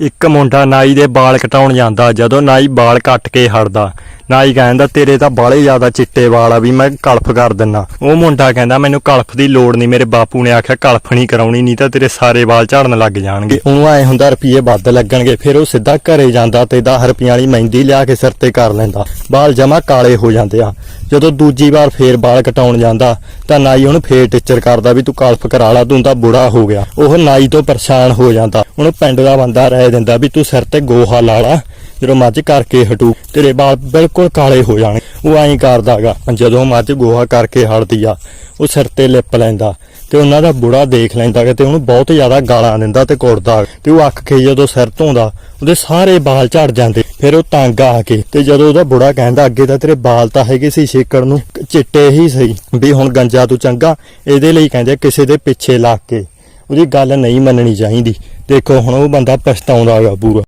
ਇੱਕ ਮੁੰਡਾ ਨਾਈ ਦੇ ਵਾਲ ਕਟਾਉਣ ਜਾਂਦਾ ਜਦੋਂ ਨਾਈ ਵਾਲ ਕੱਟ ਕੇ ਹਟਦਾ। ਨਾਈ ਕਹਿੰਦਾ, ਤੇਰੇ ਤਾਂ ਬਾਲੇ ਜ਼ਿਆਦਾ ਚਿੱਟੇ ਵਾਲ ਆ ਵੀ ਮੈਂ ਕਲਫ ਕਰ ਦਿੰਨਾ। ਉਹ ਮੁੰਡਾ ਕਹਿੰਦਾ, ਮੈਨੂੰ ਕਲਫ ਦੀ ਲੋੜ ਨਹੀਂ, ਮੇਰੇ ਬਾਪੂ ਨੇ ਆਖਿਆ ਕਲਫ ਨਹੀਂ ਕਰਾਉਣੀ, ਨਹੀਂ ਤਾਂ ਤੇਰੇ ਸਾਰੇ ਵਾਲ ਝੜਨ ਲੱਗ ਜਾਣਗੇ। ਉਹਨੂੰ ਐ ਹੁੰਦਾ ਰੁਪਏ ਵੱਧ ਲੱਗਣਗੇ, ਫਿਰ ਉਹ ਸਿੱਧਾ ਘਰੇ ਜਾਂਦਾ ਤੇ 10 ਰੁਪਈਆਂ ਵਾਲੀ ਮਹਿੰਦੀ ਲਿਆ ਕੇ ਸਿਰ ਤੇ ਕਰ ਲੈਂਦਾ। ਵਾਲ ਜਮਾ ਕਾਲੇ ਹੋ ਜਾਂਦੇ ਆ। ਜਦੋਂ ਦੂਜੀ ਵਾਰ ਫੇਰ ਵਾਲ ਕਟਾਉਣ ਜਾਂਦਾ, ਤਾਂ ਨਾਈ ਉਹਨੂੰ ਫੇਰ ਟੀਚਰ ਕਰਦਾ ਵੀ ਤੂੰ ਕਲਫ ਕਰਾ ਲਾ, ਤੂੰ ਤਾਂ ਬੁੜਾ ਹੋ ਗਿਆ। ਉਹ ਨਾਈ ਤੋਂ ਪਰੇਸ਼ਾਨ ਹੋ ਜਾਂਦਾ। ਉਹਨੂੰ ਪਿੰਡ ਦਾ ਬੰਦਾ ਰਹਿ ਦਿੰਦਾ ਵੀ ਤੂੰ ਸਿਰ ਤੇ ਗੋਹਾ ਲਾ ਲਾ। ਜਦੋਂ ਮੱਝ ਕਰਕੇ ਹਟੂ, ਤੇਰੇ ਵਾਲ ਬਿਲਕੁਲ ਕਾਲੇ ਹੋ ਜਾਣੇ। ਉਹ ਐਂ ਕਰਦਾਗਾ ਜਦੋਂ ਮੱਝ ਗੋਹਾ ਕਰਕੇ ਹਟਦੀ ਆ, ਉਹ ਸਿਰ ਤੇ ਲਿਪ ਲੈਂਦਾ ਤੇ ਉਹਨਾਂ ਦਾ ਬੁੜਾ ਦੇਖ ਲੈਂਦਾ ਗਾ ਤੇ ਉਹਨੂੰ ਬਹੁਤ ਜ਼ਿਆਦਾ ਗਾਲਾਂ ਦਿੰਦਾ ਤੇ ਕੁੱਟਦਾ ਤੇ ਉਹ ਅੱਖ ਕੇ ਜਦੋਂ ਸਿਰ ਧੋਂਦਾ, ਉਹਦੇ ਸਾਰੇ ਵਾਲ ਝੜ ਜਾਂਦੇ। ਫਿਰ ਉਹ ਤੰਗ ਆ ਕੇ, ਤੇ ਜਦੋਂ ਉਹਦਾ ਬੁੜਾ ਕਹਿੰਦਾ, ਅੱਗੇ ਤਾਂ ਤੇਰੇ ਵਾਲ ਤਾਂ ਹੈਗੇ ਸੀ ਛੇਕੜ ਨੂੰ, ਚਿੱਟੇ ਹੀ ਸਹੀ। ਵੀ ਹੁਣ ਗੰਜਾ ਤੂੰ ਚੰਗਾ, ਇਹਦੇ ਲਈ ਕਹਿੰਦੇ ਕਿਸੇ ਦੇ ਪਿੱਛੇ ਲੱਗ ਕੇ। ਉਹਦੀ ਗੱਲ ਨਹੀਂ ਮੰਨਣੀ ਚਾਹੀਦੀ। ਦੇਖੋ, ਹੁਣ ਉਹ ਬੰਦਾ ਪਛਤਾਉਂਦਾ ਗਾ ਪੂਰਾ।